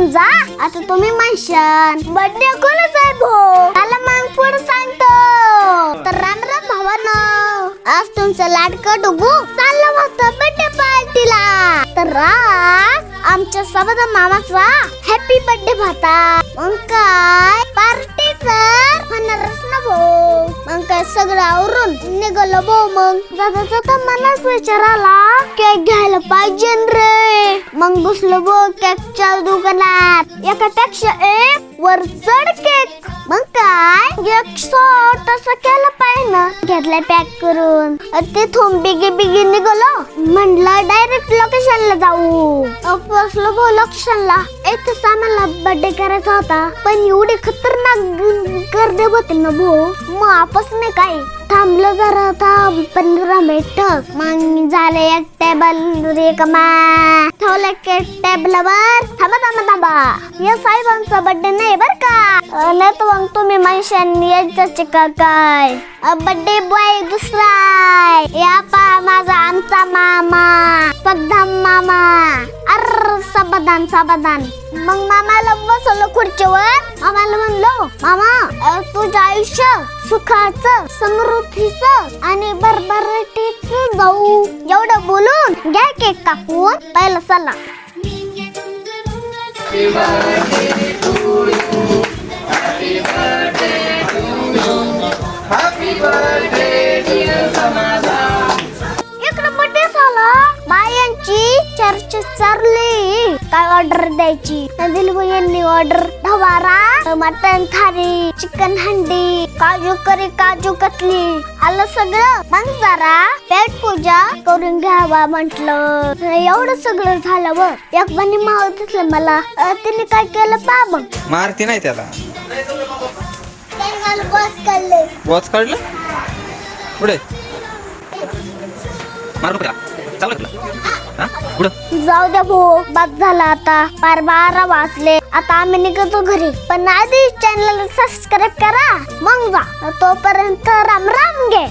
समजा आता तुम्ही म्हणशान. बर्थडे कोणाच आहे भो? त्याला मग पुढे सांगतो. तर राम राम भावानं. आज तुमचं लाडकं डुगू चाललं होतं बर्थडे पार्टीला तर आज आमच्या सबद मामाचा हॅपी बर्थडे भाता. मग काय मग काय सगळं आवरून निघालो भाऊ मग. जाता तर मलाच विचार आला केक घ्यायला पाहिजे रे. मग घुसलो भाऊ केकच्या दुकानात. एका पेक्षा एक वर चढ केक मग काय? एक छोटस केलं पाहिजे. ना घेतलाय पॅक करून तिथून बिगी बिगी निघालो. म्हणलं डायरेक्ट लोकेशनला जाऊ. बसलो भाऊ लोकेशनला एकच आम्हाला बर्थडे करायचा होता. पण एवढी खतरनाक गर्दी होते ना भाऊ मग आपस नाही काय? थांबलं जरा आता पंधरा मिनिट मग झाले एक टेबल रिकामा ठेवलं के टेबलवर थांबा थांबा थांबा. या साहेबांचा बड्डे नाही बर का? नाही तर मग तुम्ही माणसांनी यांच्याचे का काय बर्थडे बॉय दुसरा या पा माझा आमचा मामा. पद्धम मामा. सबदान सबदान मग मामाला बसवलं खुर्चीवर. मामाला म्हणलो मामा अं, तुझं आयुष्य सुखाचं समृद्धीचं आणि भरभराटीचं जाऊ. एवढं बोलून घ्या केक कापून. पहिला चला. Happy birthday चालली काय ऑर्डर द्यायची? दिलबू यांनी ऑर्डर ढवारा मटन थारी चिकन हंडी काजू करी काजू कतली. आलं सगळं? मग जरा पेट पूजा करून घ्यावा म्हंटल. एवढं सगळं झालं व. एक बनी माव दिसलं मला. तिने काय केलं पा मग? मारती नाही त्याला. बस काढले वॉच काढलं पुढे. मार बघा चालू तुला. जाऊ द्या भाऊ बाद झाला आता. पार बारा वाजले. आता आम्ही निघतो घरी. पण आधी चॅनल सबस्क्राईब करा. मग जा. तोपर्यंत राम राम घे.